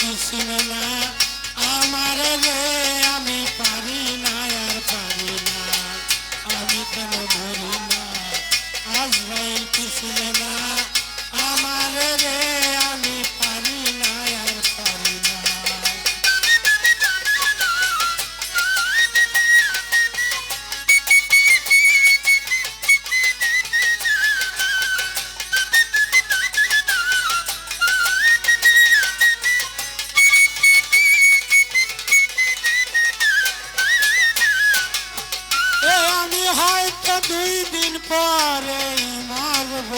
কি আমার রে আমি পারি না, আর পারি না। আমি কেন মরি না? কি চিনে আমার রে আমি পারি দুই দিন পরে মরব।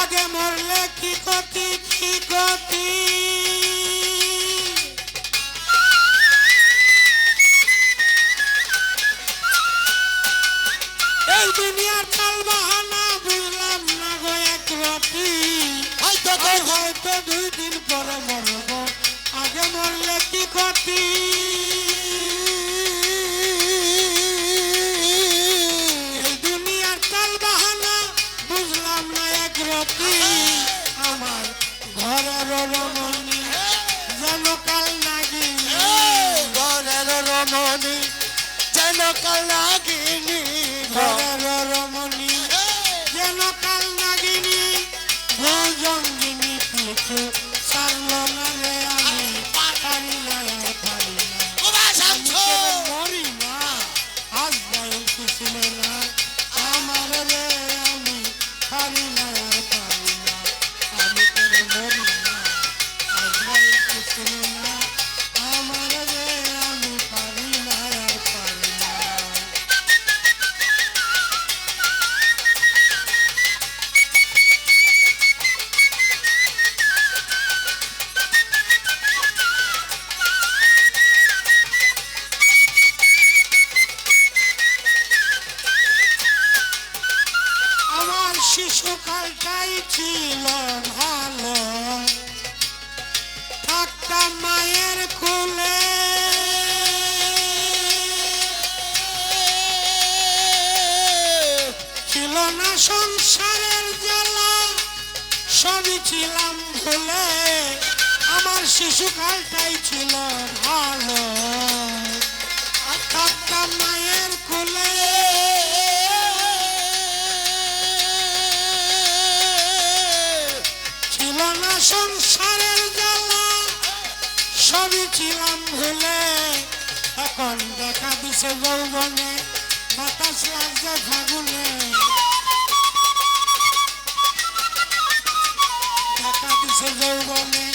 আগে মরলে কি গতি কি গতি এই দুনিয়ার চাল বাহানা বুঝলাম না গো এক রতি। হয়তো দুই দিন পরে মরব। আগে মরলে কি ক্ষতি? যেন কাল লাগিনি ঘরের রমণী। যেন কাল নাগিনি ভোজঙ্গিনী পিছু ছিল ভালো। থাকতাম মায়ের কোলে। ছিল না সংসারের জ্বালা, সবই ছিলাম ভুলে। আমার শিশুকালটাই ছিল ভালো। থাকতাম মায়ের ছিলাম ভুলে এখন দেখা দিছে যৌবনে, বাতাস লাগছে ফাগুনে। দেখা দিছে যৌবনে,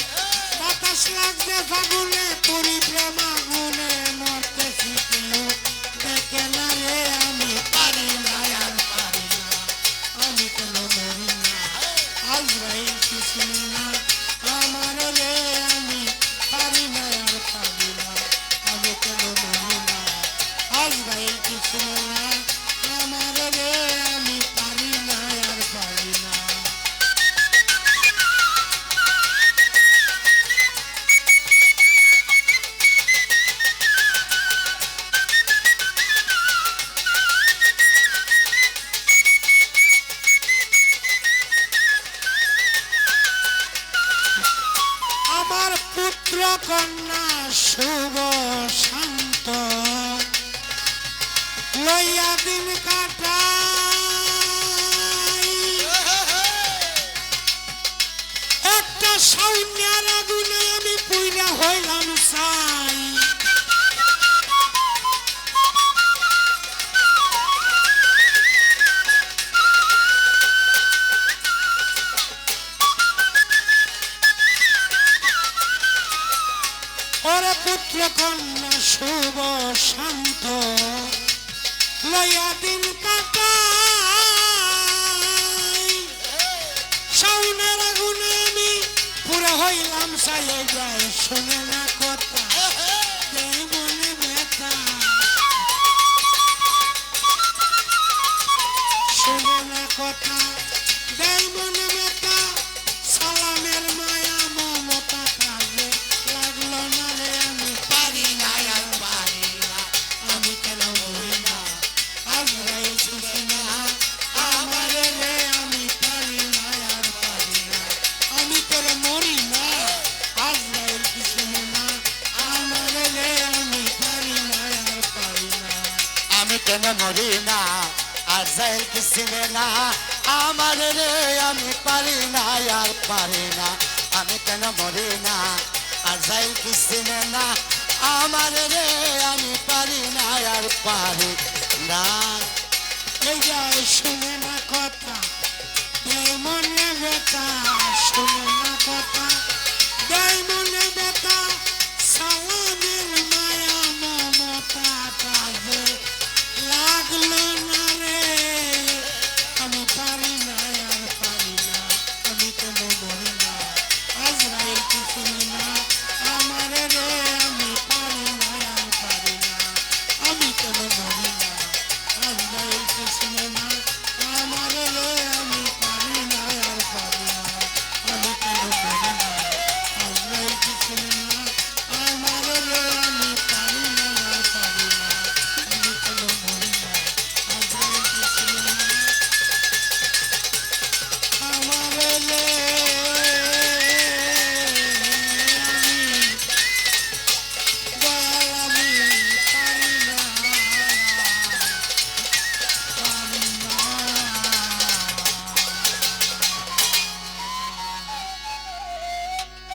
বাতাস লাগছে ফাগুনে পুরি প্রেম আগুনে মরতে শিখেও দেখে না রে, আমি পারি না আর পারি না, আমি কোনো মরি না। আজরাইল কিছু না। কন্যা শুভ শান্ত। লইয়া দিন কাটাই। একটা সৌন্যার আগুনে আমি পুইরা হইলাম। পুত্র কন্যা, শুভ শান্ত। লইয়া দিন হইলাম সাই যায় শুনে না কথা। কথা। দেয় মনে কেন মরি না? আর যাইল কি না? আমার রে, আমি পারি না, আর পারি না। আমি কেন মরি না? আর যাইল কি না? আমার রে, আমি পারি না, আর পারি না। এই যাই শুনে না কথা মনে বেতা শুনে না